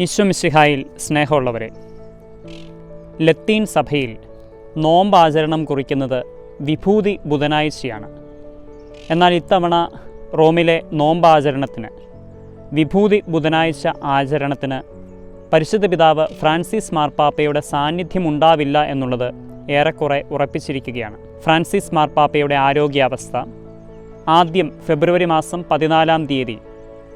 ഈശ്വമിശിഹായിൽ സ്നേഹമുള്ളവരെ ലത്തീൻ സഭയിൽ നോമ്പാചരണം കുറിക്കുന്നത് വിഭൂതി ബുധനാഴ്ചയാണ്. എന്നാൽ ഇത്തവണ റോമിലെ നോമ്പാചരണത്തിന് വിഭൂതി ബുധനാഴ്ച ആചരണത്തിന് പരിശുദ്ധ പിതാവ് ഫ്രാൻസിസ് മാർപ്പാപ്പയുടെ സാന്നിധ്യമുണ്ടാവില്ല എന്നുള്ളത് ഏറെക്കുറെ ഉറപ്പിച്ചിരിക്കുകയാണ്. ഫ്രാൻസിസ് മാർപ്പാപ്പയുടെ ആരോഗ്യാവസ്ഥ ആദ്യം ഫെബ്രുവരി മാസം പതിനാലാം തീയതി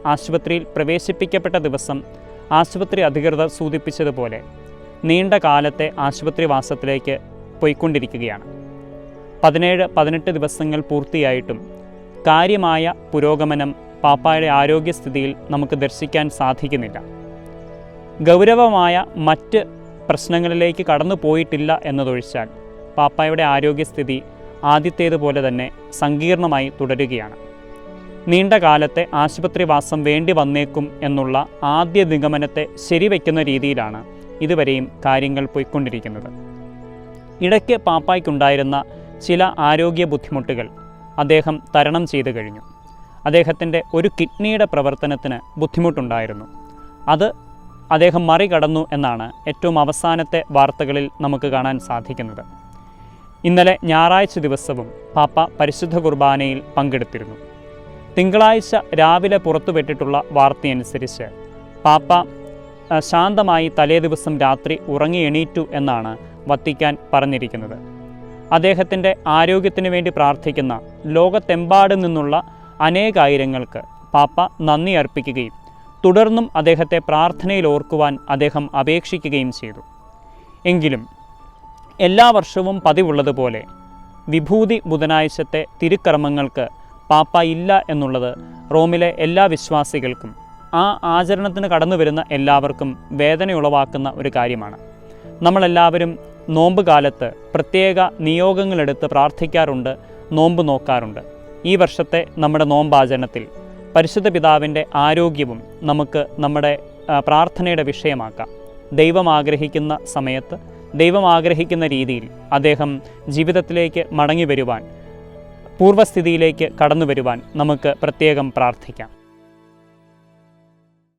ആശുപത്രിയിൽ പ്രവേശിപ്പിക്കപ്പെട്ട ദിവസം ആശുപത്രി അധികൃതർ സൂചിപ്പിച്ചതുപോലെ നീണ്ട കാലത്തെ ആശുപത്രി വാസത്തിലേക്ക് പോയിക്കൊണ്ടിരിക്കുകയാണ്. പതിനേഴ് പതിനെട്ട് ദിവസങ്ങൾ പൂർത്തിയായിട്ടും കാര്യമായ പുരോഗമനം പാപ്പായുടെ ആരോഗ്യസ്ഥിതിയിൽ നമുക്ക് ദർശിക്കാൻ സാധിക്കുന്നില്ല. ഗൗരവമായ മറ്റ് പ്രശ്നങ്ങളിലേക്ക് കടന്നു പോയിട്ടില്ല എന്നതൊഴിച്ചാൽ പാപ്പായുടെ ആരോഗ്യസ്ഥിതി ആദ്യത്തേതുപോലെ തന്നെ സങ്കീർണമായി തുടരുകയാണ്. നീണ്ട കാലത്തെ ആശുപത്രിവാസം വേണ്ടി വന്നേക്കും എന്നുള്ള ആദ്യ നിഗമനത്തെ ശരിവെക്കുന്ന രീതിയിലാണ് ഇതുവരെയും കാര്യങ്ങൾ പോയിക്കൊണ്ടിരിക്കുന്നത്. ഇടയ്ക്ക് പാപ്പായ്ക്കുണ്ടായിരുന്ന ചില ആരോഗ്യ ബുദ്ധിമുട്ടുകൾ അദ്ദേഹം തരണം ചെയ്തു കഴിഞ്ഞു. അദ്ദേഹത്തിന്റെ ഒരു കിഡ്നിയുടെ പ്രവർത്തനത്തിന് ബുദ്ധിമുട്ടുണ്ടായിരുന്നു. അത് അദ്ദേഹം മറികടന്നു എന്നാണ് ഏറ്റവും അവസാനത്തെ വാർത്തകളിൽ നമുക്ക് കാണാൻ സാധിക്കുന്നത്. ഇന്നലെ ഞായറാഴ്ച ദിവസവും പാപ്പ പരിശുദ്ധ കുർബാനയിൽ പങ്കെടുത്തിരുന്നു. തിങ്കളാഴ്ച രാവിലെ പുറത്തുവിട്ടിട്ടുള്ള വാർത്തയനുസരിച്ച് പാപ്പ ശാന്തമായി തലേ ദിവസം രാത്രി ഉറങ്ങി എണീറ്റു എന്നാണ് വത്തിക്കാൻ പറഞ്ഞിരിക്കുന്നത്. അദ്ദേഹത്തിന്റെ ആരോഗ്യത്തിന് വേണ്ടി പ്രാർത്ഥിക്കുന്ന ലോകത്തെമ്പാടും നിന്നുള്ള അനേകായിരങ്ങൾക്ക് പാപ്പ നന്ദി അർപ്പിക്കുകയും തുടർന്നും അദ്ദേഹത്തെ പ്രാർത്ഥനയിൽ ഓർക്കുവാൻ അദ്ദേഹം അപേക്ഷിക്കുകയും ചെയ്തു. എങ്കിലും എല്ലാ വർഷവും പതിവുള്ളതുപോലെ വിഭൂതി ബുധനാഴ്ചത്തെ തിരുക്കർമ്മങ്ങൾക്ക് പാപ്പ ഇല്ല എന്നുള്ളത് റോമിലെ എല്ലാ വിശ്വാസികൾക്കും ആ ആചരണത്തിന് കടന്നു വരുന്ന എല്ലാവർക്കും വേദനയുളവാക്കുന്ന ഒരു കാര്യമാണ്. നമ്മളെല്ലാവരും നോമ്പ് കാലത്ത് പ്രത്യേക നിയോഗങ്ങളെടുത്ത് പ്രാർത്ഥിക്കാറുണ്ട് നോമ്പ് നോക്കാറുണ്ട്. ഈ വർഷത്തെ നമ്മുടെ നോമ്പാചരണത്തിൽ പരിശുദ്ധ പിതാവിന്റെ ആരോഗ്യവും നമുക്ക് നമ്മുടെ പ്രാർത്ഥനയുടെ വിഷയമാക്കാം. ദൈവം ആഗ്രഹിക്കുന്ന സമയത്ത് ദൈവം ആഗ്രഹിക്കുന്ന രീതിയിൽ അദ്ദേഹം ജീവിതത്തിലേക്ക് മടങ്ങി വരുവാൻ പൂർവസ്ഥിതിയിലേക്ക് കടന്നു വരുവാൻ നമുക്ക് പ്രത്യേകം പ്രാർത്ഥിക്കാം.